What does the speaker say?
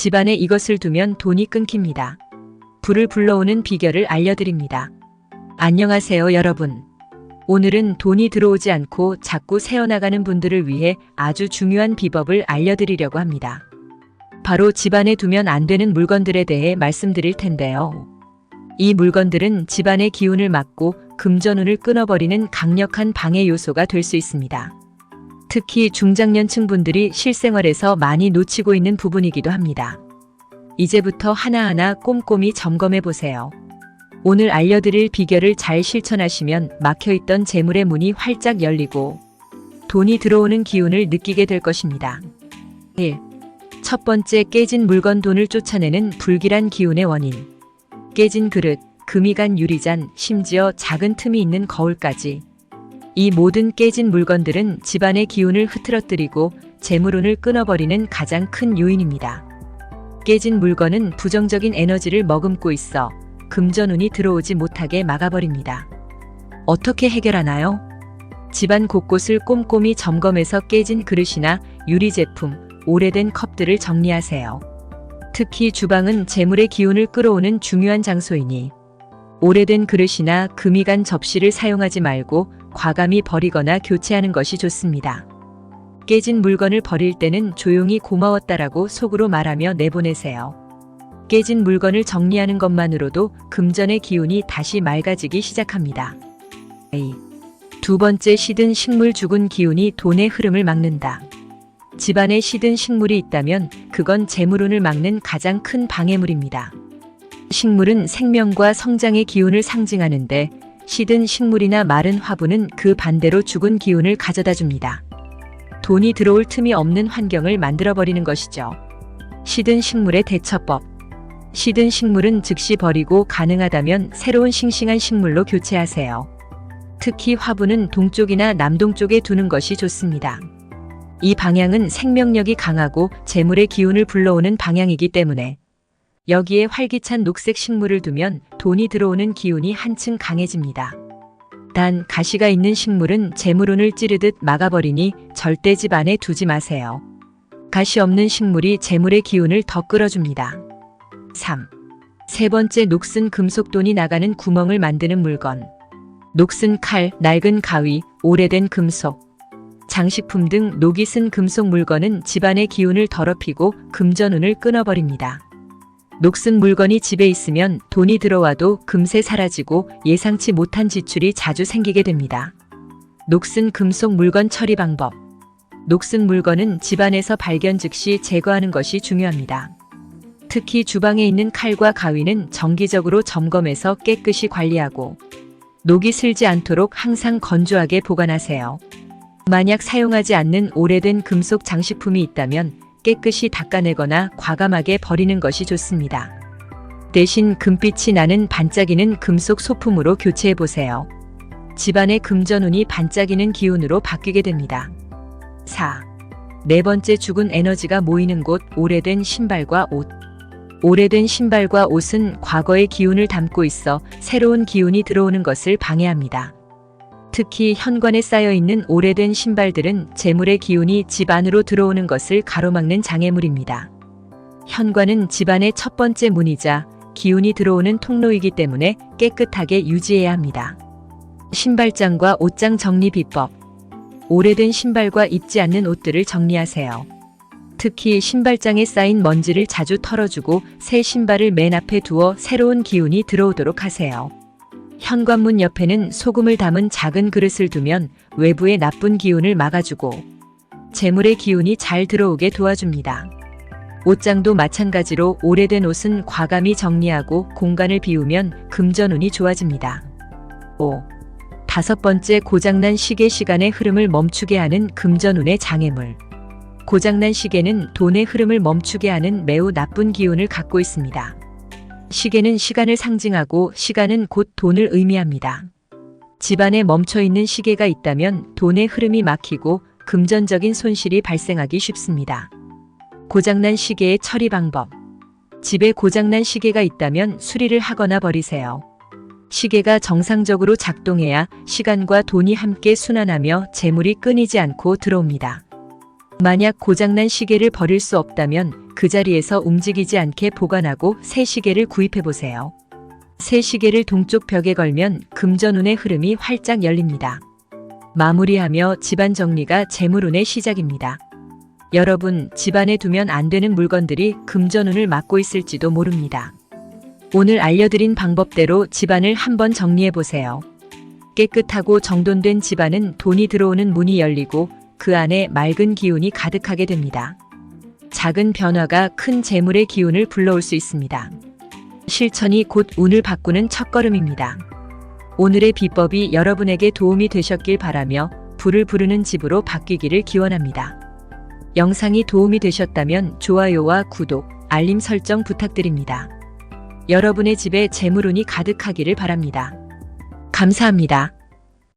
집안에 이것을 두면 돈이 끊깁니다. 불을 불러오는 비결을 알려드립니다. 안녕하세요, 여러분. 오늘은 돈이 들어오지 않고 자꾸 새어나가는 분들을 위해 아주 중요한 비법을 알려드리려고 합니다. 바로 집안에 두면 안 되는 물건들에 대해 말씀드릴 텐데요. 이 물건들은 집안의 기운을 막고 금전운을 끊어버리는 강력한 방해 요소가 될 수 있습니다. 특히 중장년층 분들이 실생활에서 많이 놓치고 있는 부분이기도 합니다. 이제부터 하나하나 꼼꼼히 점검해 보세요. 오늘 알려드릴 비결을 잘 실천하시면 막혀있던 재물의 문이 활짝 열리고 돈이 들어오는 기운을 느끼게 될 것입니다. 1. 첫 번째 깨진 물건 돈을 쫓아내는 불길한 기운의 원인. 깨진 그릇, 금이 간 유리잔, 심지어 작은 틈이 있는 거울까지. 이 모든 깨진 물건들은 집안의 기운을 흐트러뜨리고 재물운을 끊어버리는 가장 큰 요인입니다. 깨진 물건은 부정적인 에너지를 머금고 있어 금전운이 들어오지 못하게 막아버립니다. 어떻게 해결하나요? 집안 곳곳을 꼼꼼히 점검해서 깨진 그릇이나 유리 제품, 오래된 컵들을 정리하세요. 특히 주방은 재물의 기운을 끌어오는 중요한 장소이니 오래된 그릇이나 금이 간 접시를 사용하지 말고 과감히 버리거나 교체하는 것이 좋습니다. 깨진 물건을 버릴 때는 조용히 고마웠다라고 속으로 말하며 내보내세요. 깨진 물건을 정리하는 것만으로도 금전의 기운이 다시 맑아지기 시작합니다. A. 두 번째 시든 식물 죽은 기운이 돈의 흐름을 막는다. 집안에 시든 식물이 있다면 그건 재물운을 막는 가장 큰 방해물입니다. 식물은 생명과 성장의 기운을 상징하는데 시든 식물이나 마른 화분은 그 반대로 죽은 기운을 가져다 줍니다. 돈이 들어올 틈이 없는 환경을 만들어버리는 것이죠. 시든 식물의 대처법. 시든 식물은 즉시 버리고 가능하다면 새로운 싱싱한 식물로 교체하세요. 특히 화분은 동쪽이나 남동쪽에 두는 것이 좋습니다. 이 방향은 생명력이 강하고 재물의 기운을 불러오는 방향이기 때문에 여기에 활기찬 녹색 식물을 두면 돈이 들어오는 기운이 한층 강해집니다. 단 가시가 있는 식물은 재물운을 찌르듯 막아버리니 절대 집 안에 두지 마세요. 가시 없는 식물이 재물의 기운을 더 끌어줍니다. 3. 세 번째 녹슨 금속돈이 나가는 구멍을 만드는 물건. 녹슨 칼, 낡은 가위, 오래된 금속, 장식품 등 녹이 쓴 금속 물건은 집안의 기운을 더럽히고 금전운을 끊어버립니다. 녹슨 물건이 집에 있으면 돈이 들어와도 금세 사라지고 예상치 못한 지출이 자주 생기게 됩니다. 녹슨 금속 물건 처리 방법. 녹슨 물건은 집안에서 발견 즉시 제거하는 것이 중요합니다. 특히 주방에 있는 칼과 가위는 정기적으로 점검해서 깨끗이 관리하고 녹이 슬지 않도록 항상 건조하게 보관하세요. 만약 사용하지 않는 오래된 금속 장식품이 있다면 깨끗이 닦아내거나 과감하게 버리는 것이 좋습니다. 대신 금빛이 나는 반짝이는 금속 소품으로 교체해 보세요. 집안의 금전운이 반짝이는 기운으로 바뀌게 됩니다. 4. 네 번째 죽은 에너지가 모이는 곳 오래된 신발과 옷. 오래된 신발과 옷은 과거의 기운을 담고 있어 새로운 기운이 들어오는 것을 방해합니다. 특히 현관에 쌓여 있는 오래된 신발들은 재물의 기운이 집 안으로 들어오는 것을 가로막는 장애물입니다. 현관은 집안의 첫 번째 문이자 기운이 들어오는 통로이기 때문에 깨끗하게 유지해야 합니다. 신발장과 옷장 정리 비법. 오래된 신발과 입지 않는 옷들을 정리하세요. 특히 신발장에 쌓인 먼지를 자주 털어주고 새 신발을 맨 앞에 두어 새로운 기운이 들어오도록 하세요. 현관문 옆에는 소금을 담은 작은 그릇을 두면 외부의 나쁜 기운을 막아주고 재물의 기운이 잘 들어오게 도와줍니다. 옷장도 마찬가지로 오래된 옷은 과감히 정리하고 공간을 비우면 금전운이 좋아집니다. 5. 다섯 번째 고장난 시계 시간의 흐름을 멈추게 하는 금전운의 장애물. 고장난 시계는 돈의 흐름을 멈추게 하는 매우 나쁜 기운을 갖고 있습니다. 시계는 시간을 상징하고 시간은 곧 돈을 의미합니다. 집안에 멈춰 있는 시계가 있다면 돈의 흐름이 막히고 금전적인 손실이 발생하기 쉽습니다. 고장난 시계의 처리 방법. 집에 고장난 시계가 있다면 수리를 하거나 버리세요. 시계가 정상적으로 작동해야 시간과 돈이 함께 순환하며 재물이 끊이지 않고 들어옵니다. 만약 고장난 시계를 버릴 수 없다면 그 자리에서 움직이지 않게 보관하고 새 시계를 구입해 보세요. 새 시계를 동쪽 벽에 걸면 금전운의 흐름이 활짝 열립니다. 마무리하며 집안 정리가 재물운의 시작입니다. 여러분, 집안에 두면 안 되는 물건들이 금전운을 막고 있을지도 모릅니다. 오늘 알려드린 방법대로 집안을 한번 정리해 보세요. 깨끗하고 정돈된 집안은 돈이 들어오는 문이 열리고 그 안에 맑은 기운이 가득하게 됩니다. 작은 변화가 큰 재물의 기운을 불러올 수 있습니다. 실천이 곧 운을 바꾸는 첫걸음입니다. 오늘의 비법이 여러분에게 도움이 되셨길 바라며 불을 부르는 집으로 바뀌기를 기원합니다. 영상이 도움이 되셨다면 좋아요와 구독, 알림 설정 부탁드립니다. 여러분의 집에 재물운이 가득하기를 바랍니다. 감사합니다.